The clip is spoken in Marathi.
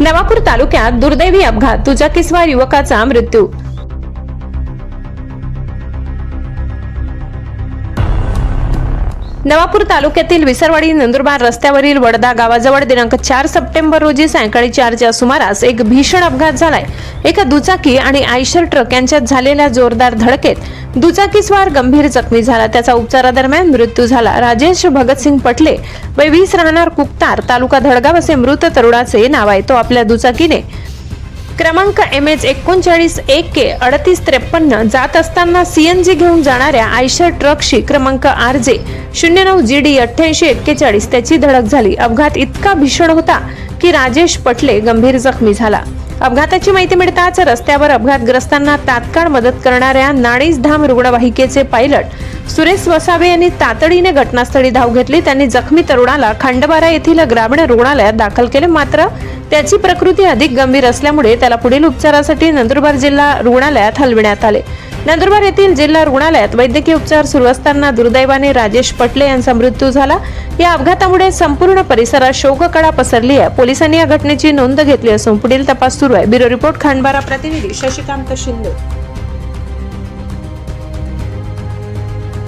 नवापूर तालुक्यात दुर्दैवी अपघात. दुचाकीस्वार युवकाचा मृत्यू. नवापूर तालुक्यातील विसरवाडी नंदुरबार रस्त्यावरील वडदा गावाजवळ दिनांक चार सप्टेंबर रोजी सायंकाळी चारच्या सुमारास एक भीषण अपघात झालाय. एका दुचाकी आणि आयशर ट्रक यांच्यात झालेल्या जोरदार धडकेत दुचाकीस्वार गंभीर जखमी झाला. त्याचा उपचारादरम्यान मृत्यू झाला. राजेश भगतसिंग पटले वय वीस राहणार कुकतार तालुका धडगाव असे मृत तरुणाचे नाव आहे. तो आपल्या दुचाकीने क्रमांक एम एच एकोणचाळीस एक के अडतीस त्रेपन्न जात असताना सीएनजी घेऊन जाणाऱ्या आयशर ट्रकशी क्रमांक आर जे शून्य नऊ जी डी अठ्ठ्याऐंशी एक्केचाळीस त्याची धडक झाली. अपघात इतका भीषण होता की राजेश पटले गंभीर जखमी झाला. अपघाताची माहिती मिळताच रस्त्यावर अपघातग्रस्तांना तात्काळ मदत करणाऱ्या नाणीजधाम रुग्णवाहिकेचे पायलट सुरेश वसावे यांनी तातडीने घटनास्थळी धाव घेतली. त्यांनी जखमी तरुणाला खंडबारा येथील ग्रामीण रुग्णालयात दाखल केले. मात्र त्याची प्रकृती अधिक गंभीर असल्यामुळे त्याला पुढील उपचारासाठी नंदुरबार जिल्हा रुग्णालयात हलविण्यात आले. नंदुरबार येथील जिल्हा रुग्णालयात वैद्यकीय उपचार सुरू असताना दुर्दैवाने राजेश पटले यांचा मृत्यू झाला. या अपघातामुळे संपूर्ण परिसरात शोककळा पसरली आहे. पोलिसांनी या घटनेची नोंद घेतली असून पुढील तपास सुरू आहे. ब्युरो रिपोर्ट खांडबारा प्रतिनिधी शशिकांत शिंदे.